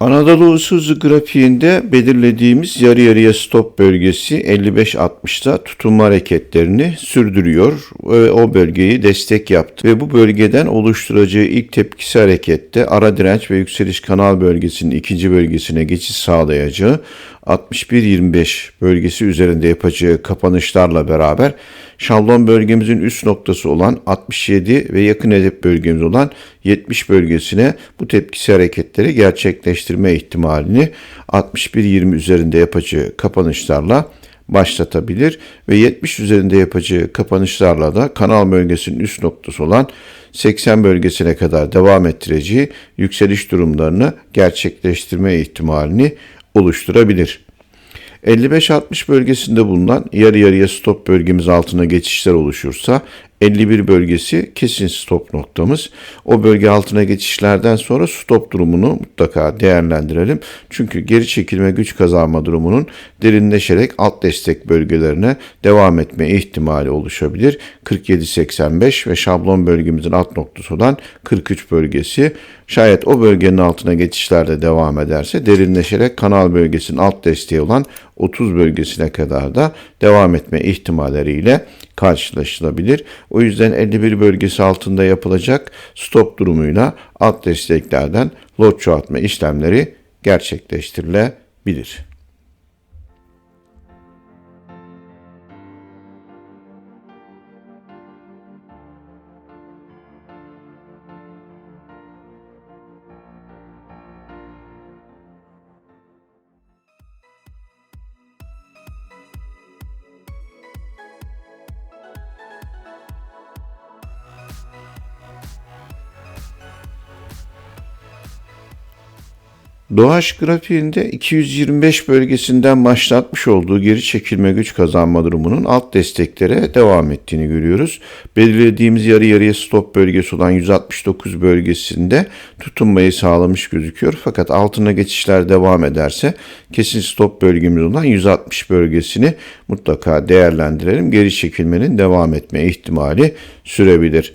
Anadolu usulü grafiğinde belirlediğimiz yarı yarıya stop bölgesi 55-60'da tutunma hareketlerini sürdürüyor ve o bölgeyi destek yaptı. Ve bu bölgeden oluşturacağı ilk tepkisi harekette ara direnç ve yükseliş kanal bölgesinin ikinci bölgesine geçiş sağlayacağı 61-25 bölgesi üzerinde yapacağı kapanışlarla beraber şablon bölgemizin üst noktası olan 67 ve yakın hedef bölgemiz olan 70 bölgesine bu tepkisi hareketleri gerçekleştirme ihtimalini 61-20 üzerinde yapacağı kapanışlarla başlatabilir ve 70 üzerinde yapacağı kapanışlarla da kanal bölgesinin üst noktası olan 80 bölgesine kadar devam ettireceği yükseliş durumlarını gerçekleştirme ihtimalini oluşturabilir. 55-60 bölgesinde bulunan yarı yarıya stop bölgemiz altına geçişler oluşursa 51 bölgesi kesin stop noktamız. O bölge altına geçişlerden sonra stop durumunu mutlaka değerlendirelim. Çünkü geri çekilme güç kazanma durumunun derinleşerek alt destek bölgelerine devam etme ihtimali oluşabilir. 47-85 ve şablon bölgemizin alt noktası olan 43 bölgesi. Şayet o bölgenin altına geçişlerde devam ederse derinleşerek kanal bölgesinin alt desteği olan 30 bölgesine kadar da devam etme ihtimalleriyle karşılaşılabilir. O yüzden 51 bölgesi altında yapılacak stop durumuyla alt desteklerden lot çoğaltma işlemleri gerçekleştirilebilir. Doğaç grafiğinde 225 bölgesinden başlatmış olduğu geri çekilme güç kazanma durumunun alt desteklere devam ettiğini görüyoruz. Belirlediğimiz yarı yarıya stop bölgesi olan 169 bölgesinde tutunmayı sağlamış gözüküyor. Fakat altına geçişler devam ederse kesin stop bölgemiz olan 160 bölgesini mutlaka değerlendirelim. Geri çekilmenin devam etme ihtimali sürebilir.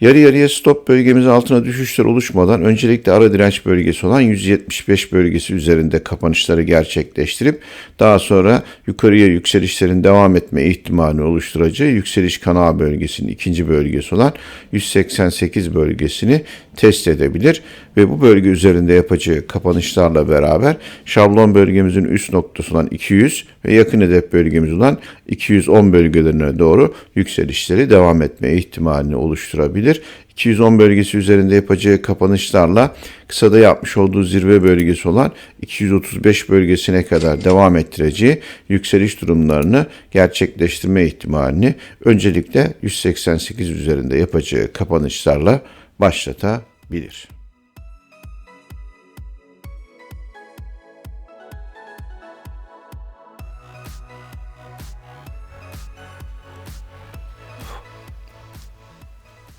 Yarı yarıya stop bölgemiz altına düşüşler oluşmadan öncelikle ara direnç bölgesi olan 175 bölgesi üzerinde kapanışları gerçekleştirip daha sonra yukarıya yükselişlerin devam etme ihtimali oluşturacağı yükseliş kanal bölgesinin ikinci bölgesi olan 188 bölgesini test edebilir ve bu bölge üzerinde yapacağı kapanışlarla beraber şablon bölgemizin üst noktası olan 200 ve yakın hedef bölgemiz olan 210 bölgelerine doğru yükselişleri devam etme ihtimalini oluşturabilir. 210 bölgesi üzerinde yapacağı kapanışlarla kısada yapmış olduğu zirve bölgesi olan 235 bölgesine kadar devam ettireceği yükseliş durumlarını gerçekleştirme ihtimalini öncelikle 188 üzerinde yapacağı kapanışlarla başlatabilir.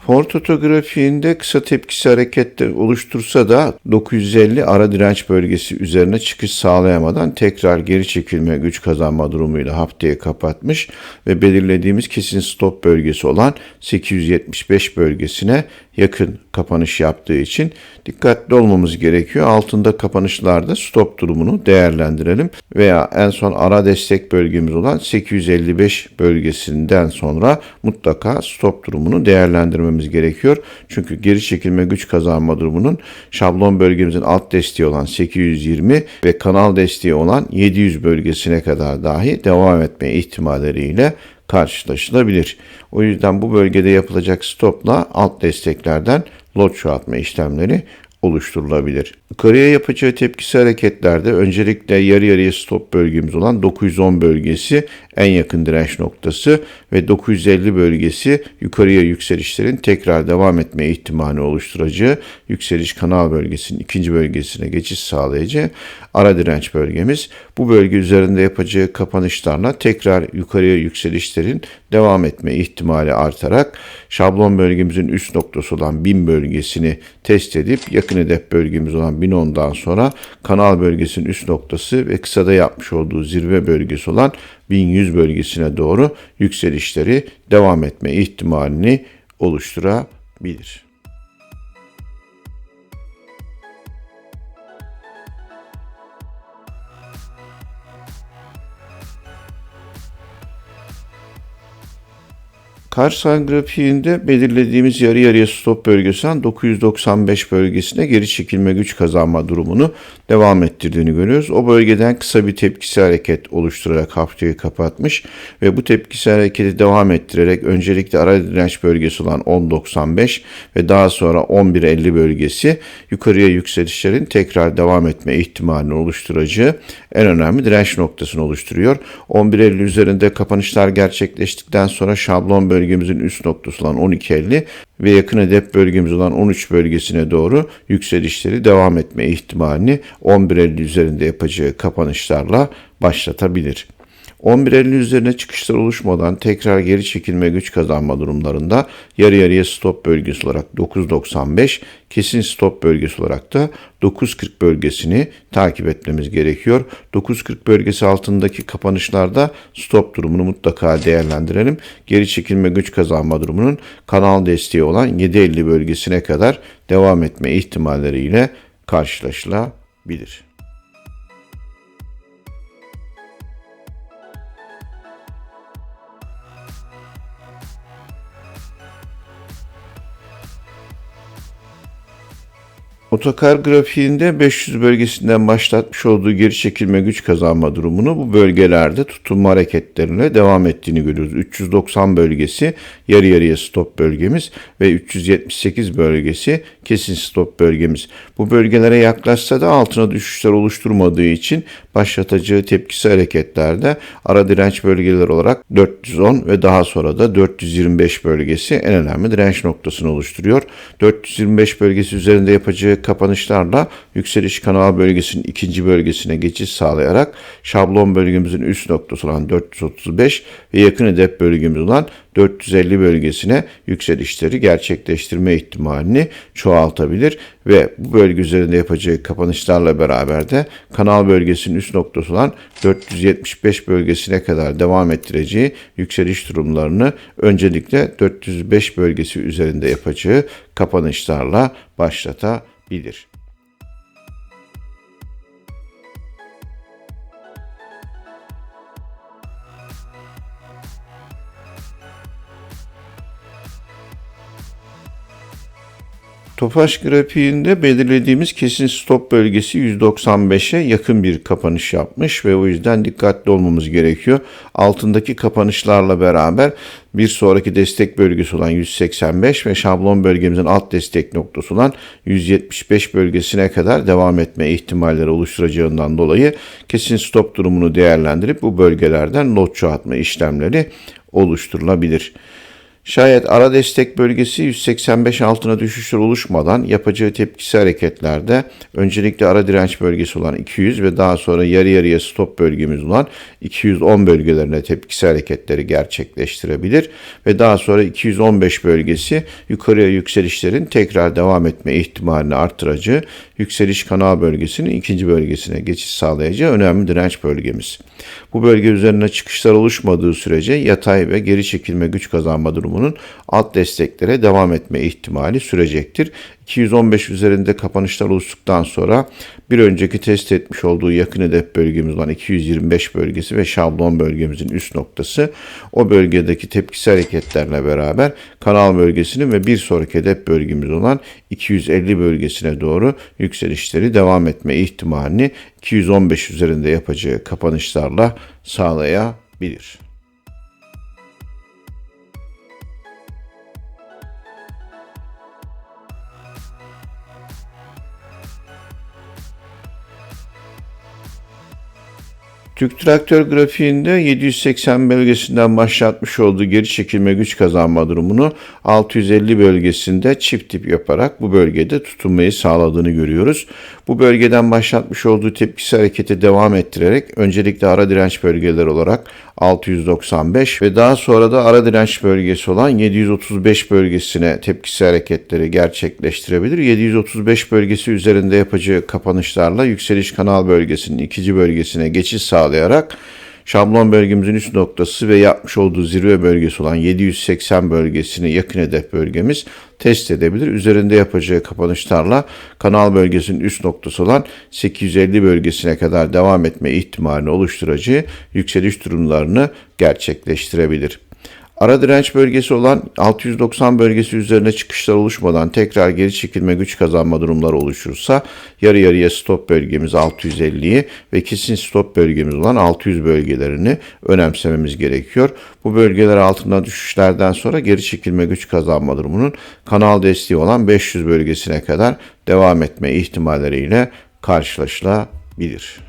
Portoto grafiğinde kısa tepkisi hareketler oluştursa da 950 ara direnç bölgesi üzerine çıkış sağlayamadan tekrar geri çekilme güç kazanma durumuyla haftayı kapatmış ve belirlediğimiz kesin stop bölgesi olan 875 bölgesine yakın kapanış yaptığı için dikkatli olmamız gerekiyor. Altında kapanışlarda stop durumunu değerlendirelim veya en son ara destek bölgemiz olan 855 bölgesinden sonra mutlaka stop durumunu değerlendirmemiz gerekiyor. Çünkü geri çekilme güç kazanma durumunun şablon bölgemizin alt desteği olan 820 ve kanal desteği olan 700 bölgesine kadar dahi devam etme ihtimalleriyle karşılaşılabilir. O yüzden bu bölgede yapılacak stopla alt desteklerden lot çoğaltma işlemleri oluşturulabilir. Yukarıya yapacağı tepkisi hareketlerde öncelikle yarı yarıya stop bölgemiz olan 910 bölgesi en yakın direnç noktası ve 950 bölgesi yukarıya yükselişlerin tekrar devam etme ihtimali oluşturacağı yükseliş kanal bölgesinin ikinci bölgesine geçiş sağlayacağı ara direnç bölgemiz. Bu bölge üzerinde yapacağı kapanışlarla tekrar yukarıya yükselişlerin devam etme ihtimali artarak şablon bölgemizin üst noktası olan 1000 bölgesini test edip yakın hedef bölgemiz olan 1010'dan sonra kanal bölgesinin üst noktası ve kısada yapmış olduğu zirve bölgesi olan 1100 bölgesine doğru yükselişleri devam etme ihtimalini oluşturabilir. Karsan grafiğinde belirlediğimiz yarı yarıya stop bölgesinden 995 bölgesine geri çekilme güç kazanma durumunu devam ettirdiğini görüyoruz. O bölgeden kısa bir tepkisi hareket oluşturarak haftayı kapatmış ve bu tepkisi hareketi devam ettirerek öncelikle ara direnç bölgesi olan 10.95 ve daha sonra 11.50 bölgesi yukarıya yükselişlerin tekrar devam etme ihtimalini oluşturacağı en önemli direnç noktasını oluşturuyor. 11.50 üzerinde kapanışlar gerçekleştikten sonra şablon bölgemizin üst noktası olan 12.50 ve yakın hedef bölgemiz olan 13 bölgesine doğru yükselişleri devam etme ihtimalini 11.50 üzerinde yapacağı kapanışlarla başlatabilir. 11.50 üzerine çıkışlar oluşmadan tekrar geri çekilme güç kazanma durumlarında yarı yarıya stop bölgesi olarak 9.95, kesin stop bölgesi olarak da 9.40 bölgesini takip etmemiz gerekiyor. 9.40 bölgesi altındaki kapanışlarda stop durumunu mutlaka değerlendirelim. Geri çekilme güç kazanma durumunun kanal desteği olan 7.50 bölgesine kadar devam etme ihtimalleriyle karşılaşılabilir. Otokar grafiğinde 500 bölgesinden başlatmış olduğu geri çekilme güç kazanma durumunu bu bölgelerde tutunma hareketlerine devam ettiğini görüyoruz. 390 bölgesi yarı yarıya stop bölgemiz ve 378 bölgesi kesin stop bölgemiz. Bu bölgelere yaklaşsa da altına düşüşler oluşturmadığı için başlatacağı tepkisi hareketlerde ara direnç bölgeleri olarak 410 ve daha sonra da 425 bölgesi en önemli direnç noktasını oluşturuyor. 425 bölgesi üzerinde yapacağı kapanışlarla yükseliş kanal bölgesinin ikinci bölgesine geçiş sağlayarak şablon bölgemizin üst noktası olan 435 ve yakın hedef bölgemiz olan 450 bölgesine yükselişleri gerçekleştirme ihtimalini çoğaltabilir ve bu bölge üzerinde yapacağı kapanışlarla beraber de kanal bölgesinin üst noktası olan 475 bölgesine kadar devam ettireceği yükseliş durumlarını öncelikle 405 bölgesi üzerinde yapacağı kapanışlarla başlatabilir bilir. Tofaş grafiğinde belirlediğimiz kesin stop bölgesi 195'e yakın bir kapanış yapmış ve o yüzden dikkatli olmamız gerekiyor. Altındaki kapanışlarla beraber bir sonraki destek bölgesi olan 185 ve şablon bölgemizin alt destek noktası olan 175 bölgesine kadar devam etme ihtimalleri oluşturacağından dolayı kesin stop durumunu değerlendirip bu bölgelerden lot çoğaltma işlemleri oluşturulabilir. Şayet ara destek bölgesi 185 altına düşüşler oluşmadan yapacağı tepkisi hareketlerde öncelikle ara direnç bölgesi olan 200 ve daha sonra yarı yarıya stop bölgemiz olan 210 bölgelerine tepkisi hareketleri gerçekleştirebilir ve daha sonra 215 bölgesi yukarıya yükselişlerin tekrar devam etme ihtimalini artıracağı yükseliş kanal bölgesinin ikinci bölgesine geçiş sağlayacağı önemli direnç bölgemiz. Bu bölge üzerine çıkışlar oluşmadığı sürece yatay ve geri çekilme güç kazanma durumunun alt desteklere devam etme ihtimali sürecektir. 215 üzerinde kapanışlar oluştuktan sonra bir önceki test etmiş olduğu yakın hedef bölgemiz olan 225 bölgesi ve şablon bölgemizin üst noktası o bölgedeki tepkisi hareketlerle beraber kanal bölgesinin ve bir sonraki hedef bölgemiz olan 250 bölgesine doğru yükselişleri devam etme ihtimalini 215 üzerinde yapacağı kapanışlarla sağlayabilir. Türk Traktör grafiğinde 780 bölgesinden başlatmış olduğu geri çekilme güç kazanma durumunu 650 bölgesinde çift tip yaparak bu bölgede tutunmayı sağladığını görüyoruz. Bu bölgeden başlatmış olduğu tepkisi hareketi devam ettirerek öncelikle ara direnç bölgeleri olarak 695 ve daha sonra da ara direnç bölgesi olan 735 bölgesine tepkisi hareketleri gerçekleştirebilir. 735 bölgesi üzerinde yapacağı kapanışlarla yükseliş kanal bölgesinin ikinci bölgesine geçiş sağlayarak şablon bölgemizin üst noktası ve yapmış olduğu zirve bölgesi olan 780 bölgesine yakın hedef bölgemiz test edebilir. Üzerinde yapacağı kapanışlarla kanal bölgesinin üst noktası olan 850 bölgesine kadar devam etme ihtimalini oluşturacağı yükseliş durumlarını gerçekleştirebilir. Ara direnç bölgesi olan 690 bölgesi üzerine çıkışlar oluşmadan tekrar geri çekilme güç kazanma durumları oluşursa yarı yarıya stop bölgemiz 650'yi ve kesin stop bölgemiz olan 600 bölgelerini önemsememiz gerekiyor. Bu bölgeler altında düşüşlerden sonra geri çekilme güç kazanma durumunun kanal desteği olan 500 bölgesine kadar devam etme ihtimalleriyle karşılaşılabilir.